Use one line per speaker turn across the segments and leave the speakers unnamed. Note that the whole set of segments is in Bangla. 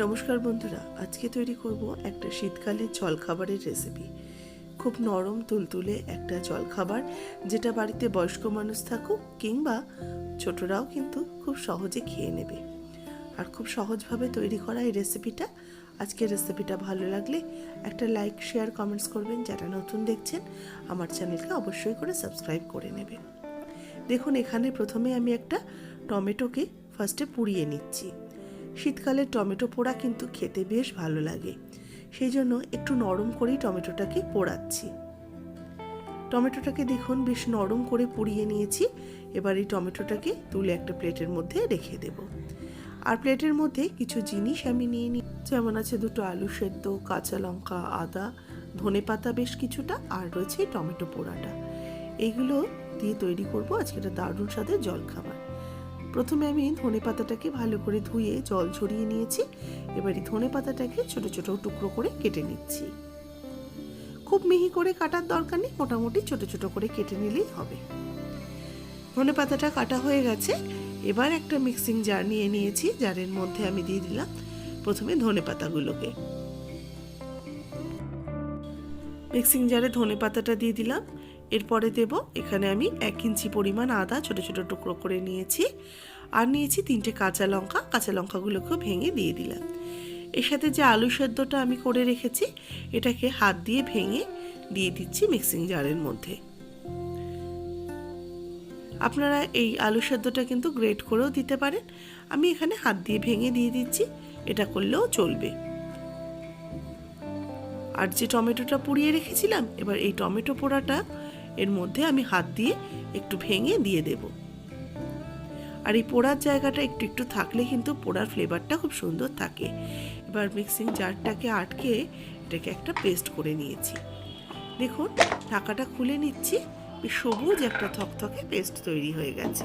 নমস্কার বন্ধুরা, আজকে তৈরি করব একটা শীতকালের জলখাবারের রেসিপি খুব নরম, তুলতুলে একটা জলখাবার, যেটা বাড়িতে বয়স্ক মানুষ থাকুক কিংবা ছোটরাও কিন্তু খুব সহজে খেয়ে নেবে। আর খুব সহজভাবে তৈরি করা এই রেসিপিটা আজকের রেসিপিটা ভালো লাগলে একটা লাইক শেয়ার কমেন্টস করবেন। যারা নতুন দেখছেন, আমার চ্যানেলকে অবশ্যই করে সাবস্ক্রাইব করে নেবেন। দেখুন, এখানে প্রথমে আমি একটা টমেটোকে ফার্স্টে পুড়িয়ে নিচ্ছি। শীতকালে টমেটো পোড়া কিন্তু খেতে বেশ ভালো লাগে। সেই জন্য একটু নরম করেই টমেটোটাকে পোড়াচ্ছি। টমেটোটাকে দেখুন, বেশ নরম করে পুড়িয়ে নিয়েছি। এবার এই টমেটোটাকে তুলে একটা প্লেটের মধ্যে রেখে দেব। আর প্লেটের মধ্যে কিছু জিনিস আমি নিয়ে নিই যেমন আছে দুটো আলু সেদ্ধ, কাঁচা লঙ্কা, আদা, ধনে পাতা বেশ কিছুটা, আর রয়েছে টমেটো পোড়াটা। এইগুলো দিয়ে তৈরি করব। আজকে একটা দারুণ স্বাদের জলখাবার। প্রথমে আমি ধনে পাতাটাকে ভালো করে ধুয়ে জল ঝরিয়ে নিয়েছি। এবার এই ধনে পাতাটাকে ছোট ছোট টুকরো করে কেটে নিচ্ছি। খুব মিহি করে কাটার দরকার নেই, মোটামুটি ছোট ছোট করে কেটে নিলেই হবে। ধনে পাতাটা কাটা হয়ে গেছে। এবার একটা মিক্সিং জার নিয়ে নিয়েছি, জারের মধ্যে আমি দিয়ে দিলাম প্রথমে ধনে পাতাগুলোকে। মিক্সিং জারে ধনে পাতাটা দিয়ে দিলাম। এরপরে দেব, এখানে আমি এক ইঞ্চি পরিমাণ আদা ছোট ছোট টুকরো করে নিয়েছি আর নিয়েছি তিনটে কাঁচা লঙ্কা, কাঁচা লঙ্কাগুলোকেও ভেঙে দিয়ে দিলাম। এর সাথে যে আলু সেদ্ধটা আমি করে রেখেছি, এটাকে হাত দিয়ে ভেঙে দিয়ে দিচ্ছি মিক্সিং জারের মধ্যে। আপনারা এই আলু সেদ্ধটা কিন্তু গ্রেট করেও দিতে পারেন। আমি এখানে হাত দিয়ে ভেঙে দিয়ে দিচ্ছি, এটা করলেও চলবে। আর যে টমেটোটা পুড়িয়ে রেখেছিলাম, এবার এই টমেটো পোড়াটা এর মধ্যে আমি হাত দিয়ে একটু ভেঙে দিয়ে দেব। আর এই পোড়ার জায়গাটা একটু একটু থাকলে কিন্তু পোড়ার ফ্লেভারটা খুব সুন্দর থাকে। এবার মিক্সিং জারটাকে আটকে এটাকে একটা পেস্ট করে নিয়েছি। দেখুন, ঢাকাটা খুলে নিচ্ছি সবুজ একটা থকথকে পেস্ট তৈরি হয়ে গেছে।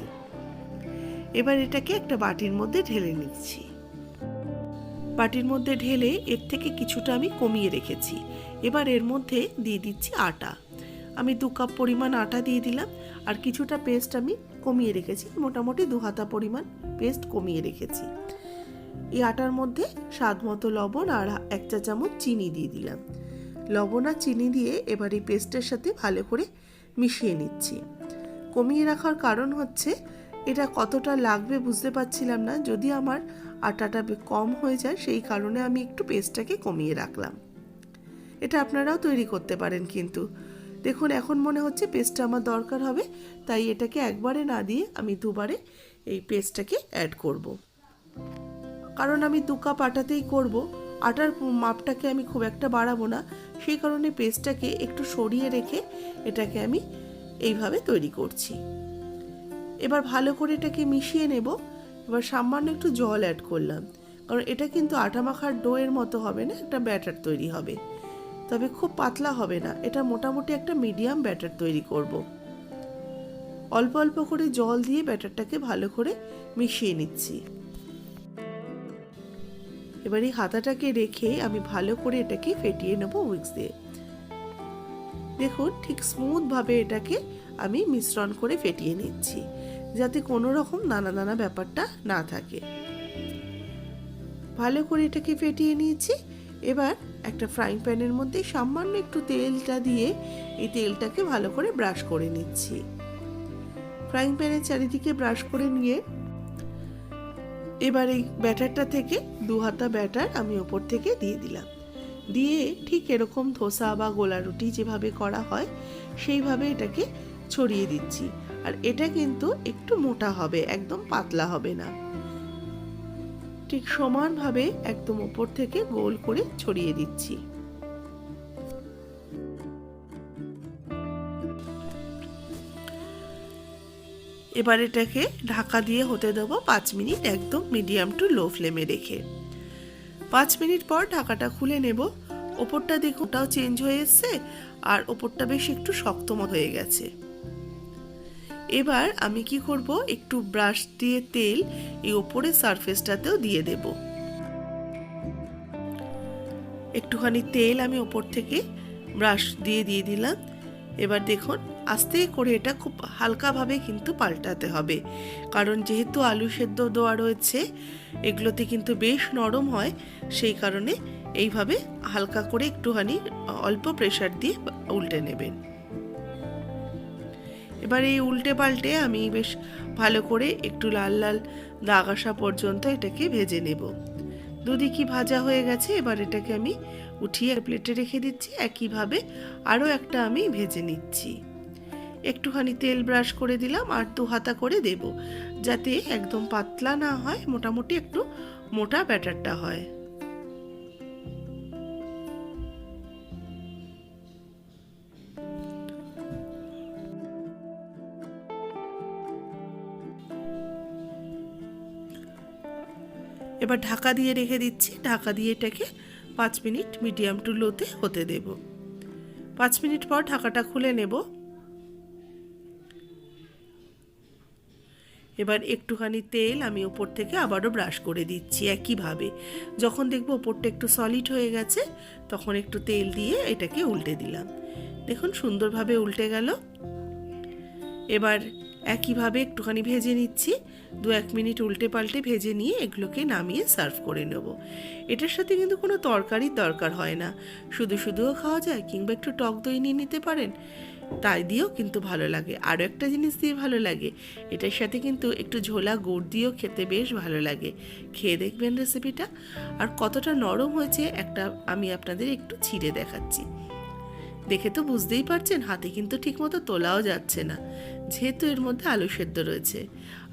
এবার এটাকে একটা বাটির মধ্যে ঢেলে নিচ্ছি। বাটির মধ্যে ঢেলে এর থেকে কিছুটা আমি কমিয়ে রেখেছি। এবার এর মধ্যে দিয়ে দিচ্ছি আটা। আমি দু কাপ পরিমাণ আটা দিয়ে দিলাম, আর কিছুটা পেস্ট আমি কমিয়ে রেখেছি। মোটামুটি দু হাতা পরিমাণ পেস্ট কমিয়ে রেখেছি। এই আটার মধ্যে স্বাদ মতো লবণ আর এক চা চামচ চিনি দিয়ে দিলাম। লবণ আর চিনি দিয়ে এবার এই পেস্টের সাথে ভালো করে মিশিয়ে নিচ্ছি। কমিয়ে রাখার কারণ হচ্ছে, এটা কতটা লাগবে বুঝতে পারছিলাম না। যদি আমার আটাটা কম হয়ে যায়, সেই কারণে আমি একটু পেস্টটাকে কমিয়ে রাখলাম। এটা আপনারাও তৈরি করতে পারেন কিন্তু। দেখুন, এখন মনে হচ্ছে পেস্টটা আমার দরকার হবে, তাই এটাকে একবারে না দিয়ে আমি দুবারে এই পেস্টটাকে অ্যাড করব। কারণ আমি দু কাপ আটাতেই করব, আটার মাপটাকে আমি খুব একটা বাড়াবো না, সেই কারণে পেস্টটাকে একটু সরিয়ে রেখে এটাকে আমি এইভাবে তৈরি করছি এবার ভালো করে এটাকে মিশিয়ে নেব, এবার সামান্য একটু জল অ্যাড করলাম, কারণ এটা কিন্তু আটা মাখার ডোয়ের মতো হবে না, একটা ব্যাটার তৈরি হবে তবে খুব পাতলা হবে না। এটা মোটামুটি একটা মিডিয়াম ব্যাটার তৈরি করব। অল্প অল্প করে জল দিয়ে ব্যাটারটাকে ভালো করে মিশিয়ে নিচ্ছি। এবার এই হাতাটাকে রেখে আমি ভালো করে এটাকে ফেটিয়ে নেব উইক্স দিয়ে। দেখুন, ঠিক স্মুথভাবে এটাকে আমি মিশ্রণ করে ফেটিয়ে নিচ্ছি, যাতে কোনো রকম নানা নানা ব্যাপারটা না থাকে। ভালো করে এটাকে ফেটিয়ে নিয়েছি। এবার একটা ফ্রাইং প্যানের মধ্যে সামান্য একটু তেলটা দিয়ে এই তেলটাকে ভালো করে ব্রাশ করে নিচ্ছি। ফ্রাইং প্যানের চারিদিকে ব্রাশ করে নিয়ে এবার এই ব্যাটারটা থেকে দু হাতা ব্যাটার আমি ওপর থেকে দিয়ে দিলাম। দিয়ে ঠিক এরকম ধোসা বা গোলা রুটি যেভাবে করা হয়, সেইভাবে এটাকে ছড়িয়ে দিচ্ছি। আর এটা কিন্তু একটু মোটা হবে, একদম পাতলা হবে না। ঠিক সমানভাবে একদম ওপর থেকে গোল করে ছড়িয়ে দিচ্ছি। এবার এটাকে ঢাকা দিয়ে হতে দেবো পাঁচ মিনিট একদম মিডিয়াম টু লো ফ্লেমে রেখে। পাঁচ মিনিট পর ঢাকাটা খুলে নেব। ওপরটা দেখো ওটাও চেঞ্জ হয়ে এসছে, আর ওপরটা বেশ একটু শক্ত হয়ে গেছে। এবার আমি কি করব? একটু ব্রাশ দিয়ে তেল এই ওপরের সারফেসটাতেও দিয়ে দেব। একটুখানি তেল আমি ওপর থেকে ব্রাশ দিয়ে দিয়ে দিলাম। এবার দেখুন, আস্তে করে এটা খুব হালকাভাবে কিন্তু পাল্টাতে হবে। কারণ যেহেতু আলু সেদ্ধ দেওয়া রয়েছে, এগুলোতে কিন্তু বেশ নরম হয়, সেই কারণে এইভাবে হালকা করে একটুখানি অল্প প্রেশার দিয়ে উল্টে নেবেন। এবার এই উল্টে পাল্টে আমি বেশ ভালো করে একটু লাল লাল দাগ আসা পর্যন্ত এটাকে ভেজে নেব। দুদিকই ভাজা হয়ে গেছে, এবার এটাকে আমি উঠিয়ে প্লেটে রেখে দিচ্ছি। একইভাবে আরও একটা আমি ভেজে নিচ্ছি। একটুখানি তেল ব্রাশ করে দিলাম আর দু হাতা করে দেব, যাতে একদম পাতলা না হয়, মোটামুটি একটু মোটা ব্যাটারটা হয়। এবার ঢাকা দিয়ে রেখে দিচ্ছি। ঢাকা দিয়ে এটাকে পাঁচ মিনিট মিডিয়াম টু লোতে হতে দেব। পাঁচ মিনিট পর ঢাকাটা খুলে নেব। এবার একটুখানি তেল আমি ওপর থেকে আবারও ব্রাশ করে দিচ্ছি একইভাবে। যখন দেখব ওপরটা একটু সলিড হয়ে গেছে, তখন একটু তেল দিয়ে এটাকে উল্টে দিলাম। দেখুন, সুন্দরভাবে উল্টে গেল। এবার একইভাবে একটুখানি ভেজে নিচ্ছি। দু এক মিনিট উল্টে পাল্টে ভেজে নিয়ে এগুলোকে নামিয়ে সার্ভ করে নেব। এটার সাথে কিন্তু কোনো তরকারির দরকার হয় না। শুধু শুধুও খাওয়া যায় কিংবা একটু টক দই নিয়ে নিতে পারেন। তাই দিয়েও কিন্তু ভালো লাগে। আরও একটা জিনিস দিয়ে ভালো লাগে, এটার সাথে কিন্তু একটু ঝোলা গুড় দিয়েও খেতে বেশ ভালো লাগে। খেয়ে দেখবেন রেসিপিটা আর কতটা নরম হয়েছে একটা আমি আপনাদের একটু ছিঁড়ে দেখাচ্ছি। দেখে তো বুঝতেই পারছেন, হাতে কিন্তু ঠিকমতো তোলাও যাচ্ছে না। যেহেতু এর মধ্যে আলু সেদ্ধ রয়েছে।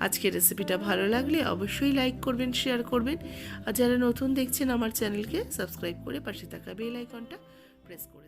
আজকের রেসিপিটা ভালো লাগলে অবশ্যই লাইক করবেন, শেয়ার করবেন। আর যারা নতুন দেখছেন আমার চ্যানেলকে সাবস্ক্রাইব করে পাশে থাকা বেল আইকনটা প্রেস করে